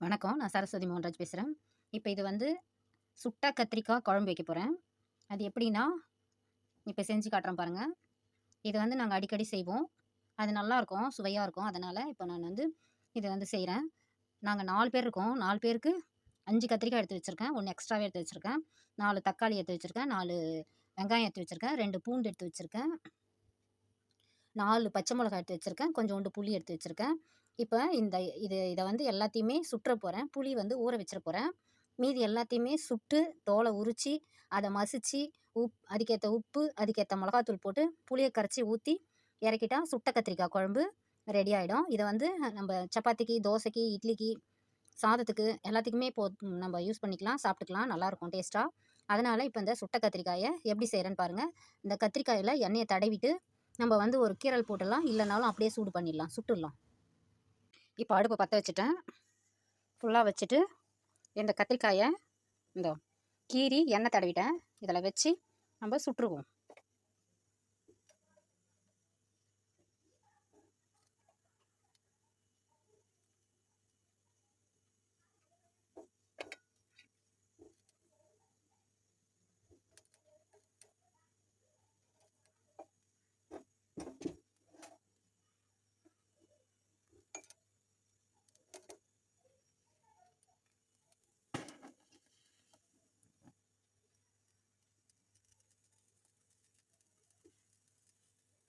வணக்கம். நான் சரஸ்வதி மோகன்ராஜ் பேசுகிறேன் இப்போ இது வந்து சுட்டா கத்திரிக்காய் குழம்பு வைக்க போகிறேன் அது எப்படின்னா, இப்போ செஞ்சு காட்டுறேன் பாருங்கள் இது வந்து நாங்கள் அடிக்கடி செய்வோம். அது நல்லாயிருக்கும் சுவையாக இருக்கும். அதனால் இப்போ நான் வந்து இதை வந்து செய்கிறேன் நாங்கள் நாலு பேர் இருக்கோம். நாலு பேருக்கு அஞ்சு கத்திரிக்காய் எடுத்து வச்சுருக்கேன். ஒன்று எக்ஸ்ட்ராவே எடுத்து வச்சுருக்கேன். நாலு தக்காளி எடுத்து வச்சுருக்கேன். நாலு வெங்காயம் எடுத்து வச்சுருக்கேன். ரெண்டு பூண்டு எடுத்து வச்சுருக்கேன். நாலு பச்சை மிளகாய் எடுத்து வச்சுருக்கேன். கொஞ்சோண்டு புளி எடுத்து வச்சுருக்கேன். இப்போ இந்த இது இதை வந்து எல்லாத்தையுமே சுற்ற போகிறேன் புளி வந்து ஊற வச்சிட போகிறேன் மீதி எல்லாத்தையுமே சுட்டு, தோலை உரித்து அதை மசித்து உப் அதுக்கேற்ற உப்பு, அதுக்கேற்ற மிளகாத்தூள் போட்டு, புளியை கரைச்சி ஊற்றி இறக்கிட்டால் சுட்ட கத்திரிக்காய் குழம்பு ரெடி ஆகிடும் இதை வந்து நம்ம சப்பாத்திக்கு, தோசைக்கு, இட்லிக்கு, சாதத்துக்கு எல்லாத்துக்குமே இப்போது நம்ம யூஸ் பண்ணிக்கலாம். சாப்பிட்டுக்கலாம். நல்லாயிருக்கும் டேஸ்ட்டாக அதனால் இப்போ இந்த சுட்ட கத்திரிக்காயை எப்படி செய்கிறேன்னு பாருங்கள் இந்த கத்திரிக்காயில் எண்ணெயை தடவிட்டு, நம்ம வந்து ஒரு கீறல் போட்டுடலாம். இல்லைனாலும் அப்படியே சூடு பண்ணிடலாம். சுட்டுடலாம். இப்போ அடுப்பு பற்ற வச்சுட்டேன். ஃபுல்லாக வச்சுட்டு, இந்த கத்திரிக்காயை இந்த கீரி எண்ணெய் தடவிட்டேன். இதில் வச்சு நம்ம சுட்டுருவோம்.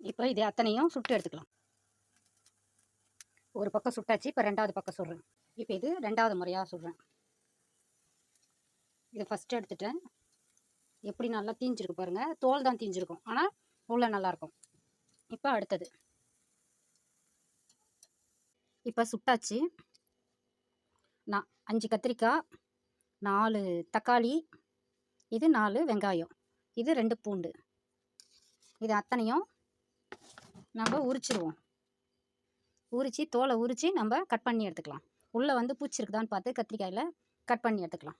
இப்போ இது அத்தனையும் சுட்டு எடுத்துக்கலாம். ஒரு பக்கம் சுட்டாச்சு. இப்போ ரெண்டாவது பக்கம் சுடுறேன். இப்போ இது ரெண்டாவது முறையாக சுடுறேன். இதை ஃபஸ்ட்டு எடுத்துட்டேன். எப்படி நல்லா தீஞ்சிருக்கு பாருங்கள் தோல் தான் தீஞ்சிருக்கும். ஆனால் உள்ள நல்லாயிருக்கும் இப்போ அடுத்தது. இப்போ சுட்டாச்சு. நான் அஞ்சு கத்திரிக்காய், நாலு தக்காளி, இது நாலு வெங்காயம், இது ரெண்டு பூண்டு. இது அத்தனையும் நம்ம உரிச்சிருவோம். உரிச்சு தோலை உரிச்சு நம்ம கட் பண்ணி எடுத்துக்கலாம். உள்ள வந்து பூச்சி இருக்குதான்னு பார்த்து கத்திரிக்காயில கட் பண்ணி எடுத்துக்கலாம்.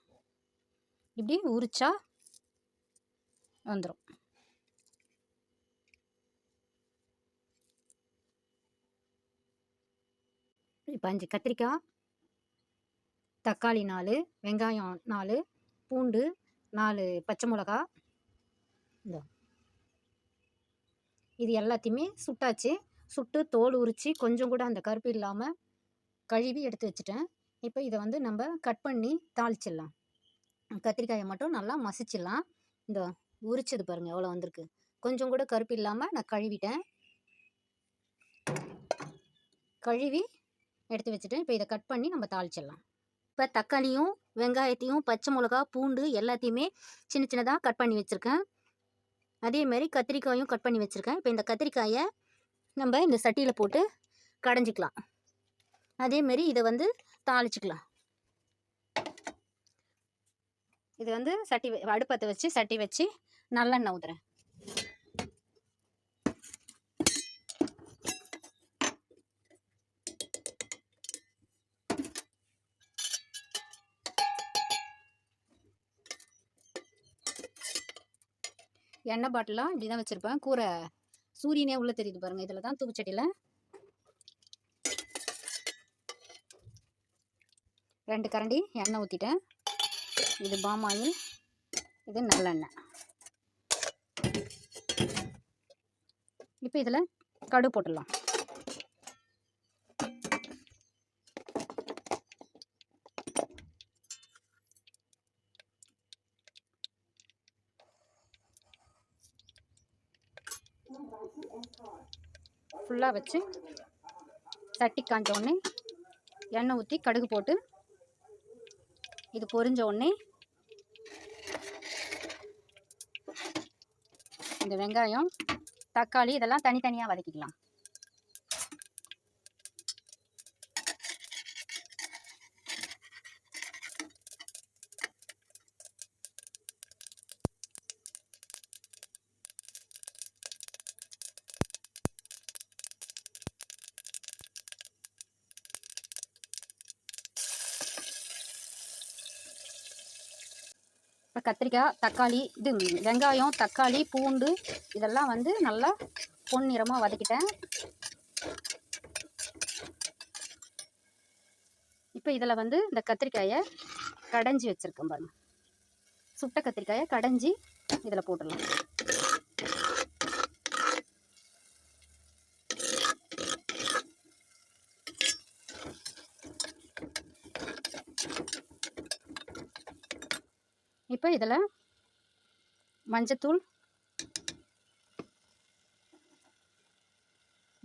இப்படி உரிச்சா வந்துரும். இப்ப 5 கத்திரிக்காய், தக்காளி நாலு வெங்காயம் நாலு பூண்டு நாலு பச்சை மிளகா. இந்த இது எல்லாத்தையுமே சுட்டாச்சு. சுட்டு தோல் உரித்து கொஞ்சம் கூட அந்த கருப்பு இல்லாமல் கழுவி எடுத்து வச்சுட்டேன். இப்போ இதை வந்து நம்ம கட் பண்ணி தாளிச்சிடலாம். கத்திரிக்காயை மட்டும் நல்லா மசிச்சிடலாம். இந்த உரிச்சது பாருங்கள் எவ்வளோ வந்திருக்கு. கொஞ்சம் கூட கருப்பு இல்லாமல் நான் கழுவிட்டேன். கழுவி எடுத்து வச்சுட்டேன். இப்போ இதை கட் பண்ணி நம்ம தாளிச்சிடலாம். இப்போ தக்காளியும், வெங்காயத்தையும், பச்சை மிளகா, பூண்டு எல்லாத்தையுமே சின்ன சின்னதாக கட் பண்ணி வச்சுருக்கேன் அதே மாதிரி கத்திரிக்காயும் கட் பண்ணி வச்சுருக்கேன் இப்போ இந்த கத்திரிக்காயை நம்ம இந்த சட்டியில் போட்டு கடைஞ்சிக்கலாம். அதேமாரி இதை வந்து தாளிச்சிக்கலாம் இது வந்து சட்டி அடுப்பத்தை வச்சு சட்டி வச்சு நல்லெண்ணெய் ஊத்துறேன். எண்ணெய் பாட்டிலாம் இப்படி தான் வச்சுருப்பேன் கூரை சூரியனே உள்ளே தெரியுது பாருங்கள் இதில் தான் தூக்குச்சட்டியில் ரெண்டு கரண்டி எண்ணெய் ஊற்றிட்டேன் இது பாம் ஆயில். இது நல்லெண்ணெய். இப்போ இதில் கடு போட்டுடலாம் ஃபுல்லாக வச்சு சட்டி காஞ்ச உடனே எண்ணெய் ஊற்றி கடுகு போட்டு இது பொரிஞ்ச உடனே இந்த வெங்காயம் தக்காளி இதெல்லாம் தனித்தனியாக வதக்கிக்கலாம். இப்போ கத்திரிக்காய் தக்காளி இது வெங்காயம் தக்காளி பூண்டு இதெல்லாம் வந்து நல்லா பொன்னிறமாக வதக்கிட்டேன். இப்போ இதில் வந்து இந்த கத்திரிக்காயை கடைஞ்சி வச்சுருக்கேன் பாருங்கள் சுட்ட கத்திரிக்காயை கடைஞ்சி இதில் போட்டுடலாம். இப்போ இதில் மஞ்சத்தூள்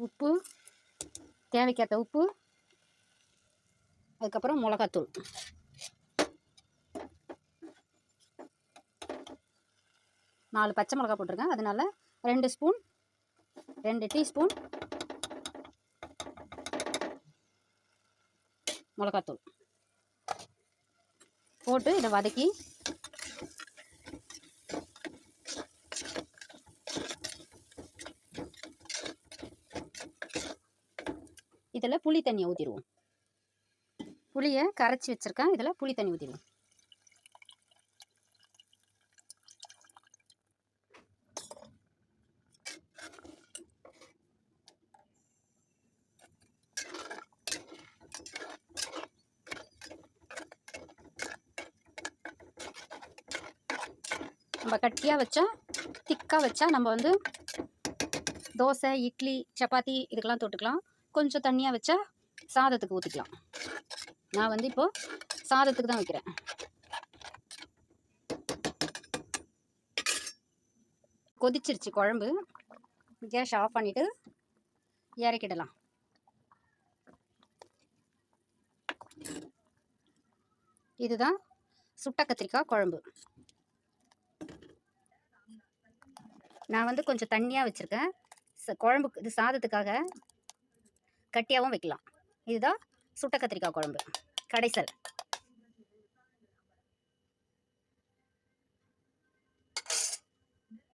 உப்பு தேவைக்கேற்ற உப்பு அதுக்கப்புறம் மிளகாத்தூள். நாலு பச்சை மிளகா போட்டிருக்கேன். அதனால ரெண்டு ஸ்பூன் ரெண்டு டீஸ்பூன் மிளகாத்தூள். போட்டு இதை வதக்கி இதில் புளி தண்ணியை ஊற்றிடுவோம் புளியை கரைச்சி வச்சுருக்கேன். இதில் புளி தண்ணி ஊற்றிடுவோம் நம்ம கட்டியாக வச்சா திக்காக வச்சா நம்ம வந்து தோசை இட்லி சப்பாத்தி இதுக்கெல்லாம் தொட்டுக்கலாம். கொஞ்சம் தண்ணியாக வச்சா சாதத்துக்கு ஊற்றிக்கலாம் நான் வந்து இப்போது சாதத்துக்கு தான் வைக்கிறேன். கொதிச்சிருச்சு குழம்பு. கேஸ் ஆஃப் பண்ணிவிட்டு இறக்கிடலாம். இதுதான் சுட்ட கத்திரிக்காய் குழம்பு. நான் வந்து கொஞ்சம் தண்ணியாக வச்சுருக்கேன். குழம்புக்கு இது சாதத்துக்காக கட்டியாகவும் வைக்கலாம். இதுதான் சுட்ட கத்திரிக்காய் குழம்பு. கடைசல்.